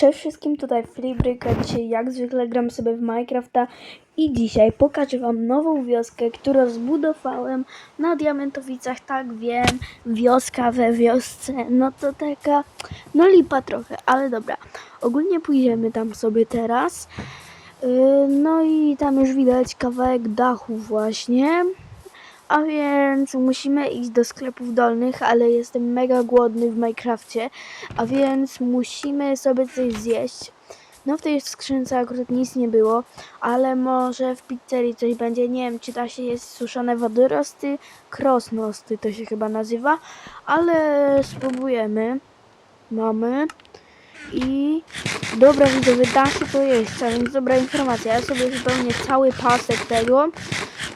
Cześć wszystkim, tutaj Freebreak, a dzisiaj jak zwykle gram sobie w Minecrafta i dzisiaj pokażę wam nową wioskę, którą zbudowałem na Diamentowicach, tak wiem, wioska we wiosce, no to taka, no lipa trochę, ale dobra, ogólnie pójdziemy tam sobie teraz, Yy, no i tam już widać kawałek dachu właśnie, a więc musimy iść do sklepów dolnych, ale jestem mega głodny w Minecrafcie, a więc musimy sobie coś zjeść. No w tej skrzynce akurat nic nie było, ale może w pizzerii coś będzie, nie wiem czy da się jest suszone wodorosty, krosnosty to się chyba nazywa, ale spróbujemy. Mamy. I dobra widzowie, da się to jeść, a więc dobra informacja, ja sobie wypełnię cały pasek tego.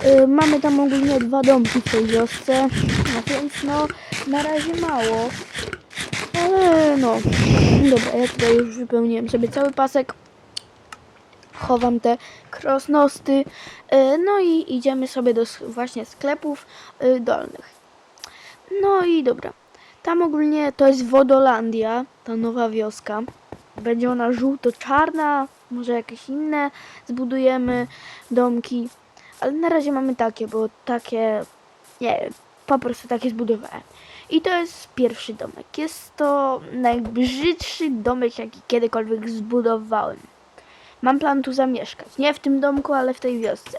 Y, mamy tam ogólnie dwa domki w tej wiosce, no więc no na razie mało. Ale no, dobra, ja tutaj już wypełniłem sobie cały pasek. Chowam te krosnosty. Y, no i idziemy sobie do właśnie sklepów y, dolnych. No i dobra. Tam ogólnie to jest Wodolandia, ta nowa wioska. Będzie ona żółto-czarna, może jakieś inne zbudujemy domki. Ale na razie mamy takie, bo takie, nie po prostu takie zbudowałem. I to jest pierwszy domek. Jest to najbrzydszy domek, jaki kiedykolwiek zbudowałem. Mam plan tu zamieszkać. Nie w tym domku, ale w tej wiosce.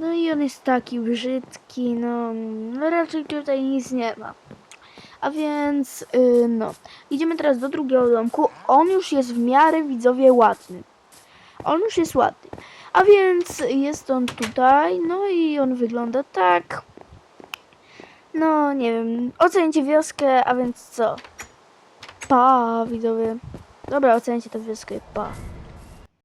No i on jest taki brzydki, no, no raczej tutaj nic nie ma. A więc, yy, no, idziemy teraz do drugiego domku. On już jest w miarę widzowie ładny. On już jest ładny. A więc jest on tutaj, no i on wygląda tak. No, nie wiem, ocencie wioskę, a więc co? Pa, widzowie. Dobra, ocencie tę wioskę, pa.